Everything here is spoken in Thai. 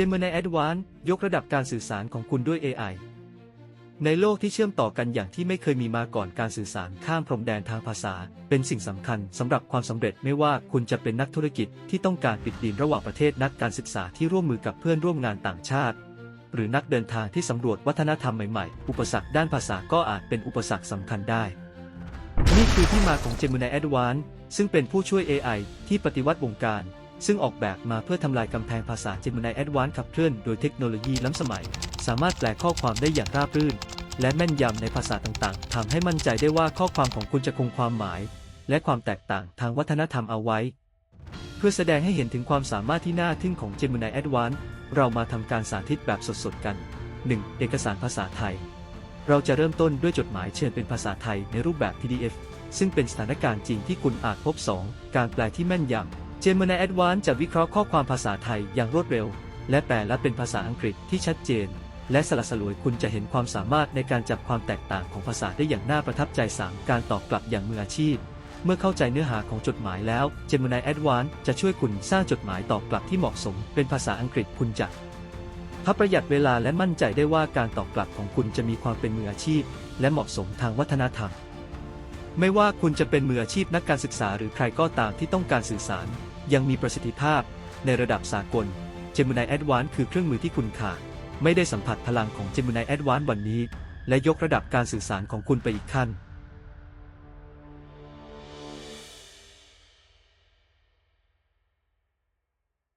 Gemini Advanced ยกระดับการสื่อสารของคุณด้วย AI ในโลกที่เชื่อมต่อกันอย่างที่ไม่เคยมีมาก่อนการสื่อสารข้ามพรมแดนทางภาษา เป็นสิ่งสำคัญสำหรับความสำเร็จไม่ว่าคุณจะเป็นนักธุรกิจที่ต้องการปิดดินระหว่างประเทศนักการศึกษาที่ร่วมมือกับเพื่อนร่วมงานต่างชาติ หรือนักเดินทางที่สำรวจวัฒนธรรมใหม่ๆ อุปสรรคด้านภาษาก็อาจเป็นอุปสรรคสำคัญได้ นี่คือที่มาของ Gemini Advanced ซึ่งเป็นผู้ช่วย AI ที่ปฏิวัติวงการ ซึ่งออกแบบมาเพื่อทำลายกำแพงภาษา Gemini Advanced ขับเคลื่อนโดยเทคโนโลยีล้ำสมัย สามารถแปลข้อความได้อย่างราบรื่น และแม่นยำในภาษาต่างๆทำให้มั่นใจได้ว่าข้อความของคุณจะคงความหมาย และความแตกต่างทางวัฒนธรรมเอาไว้ เพื่อแสดงให้เห็นถึงความสามารถที่น่าทึ่งของ Gemini Advanced เรามาทำการสาธิตแบบสดๆกัน 1. เอกสารภาษาไทย เราจะเริ่มต้นด้วยจดหมายเชิญเป็นภาษาไทยในรูปแบบ PDF ซึ่งเป็นสถานการณ์จริงที่คุณอาจพบ 2. การแปลที่แม่นยำ Gemini Advanced จะวิเคราะห์ข้อความภาษาไทยอย่างรวดเร็ว และแปลและเป็นภาษาอังกฤษที่ชัดเจน และสละสลวยคุณจะเห็นความสามารถในการจับความแตกต่างของภาษาได้อย่างน่าประทับใจ 3. การตอบกลับอย่างมืออาชีพ เมื่อเข้าใจเนื้อหาของจดหมายแล้ว Gemini Advanced จะช่วยคุณสร้างจดหมายตอบกลับที่เหมาะสม เป็นภาษาอังกฤษคุณจะพับประหยัดเวลาและมั่นใจได้ว่าการตอบกลับของคุณจะมีความเป็นมืออาชีพ และเหมาะสมทางวัฒนธรรม ไม่ว่าคุณจะเป็นมืออาชีพนักการศึกษาหรือใครก็ตามที่ต้องการสื่อสาร ยังมีประสิทธิภาพ ในระดับสากล Gemini Advance คือเครื่องมือที่คุณขาด ไม่ได้สัมผัสพลังของ Gemini Advance วันนี้ และยกระดับการสื่อสารของคุณไปอีกขั้น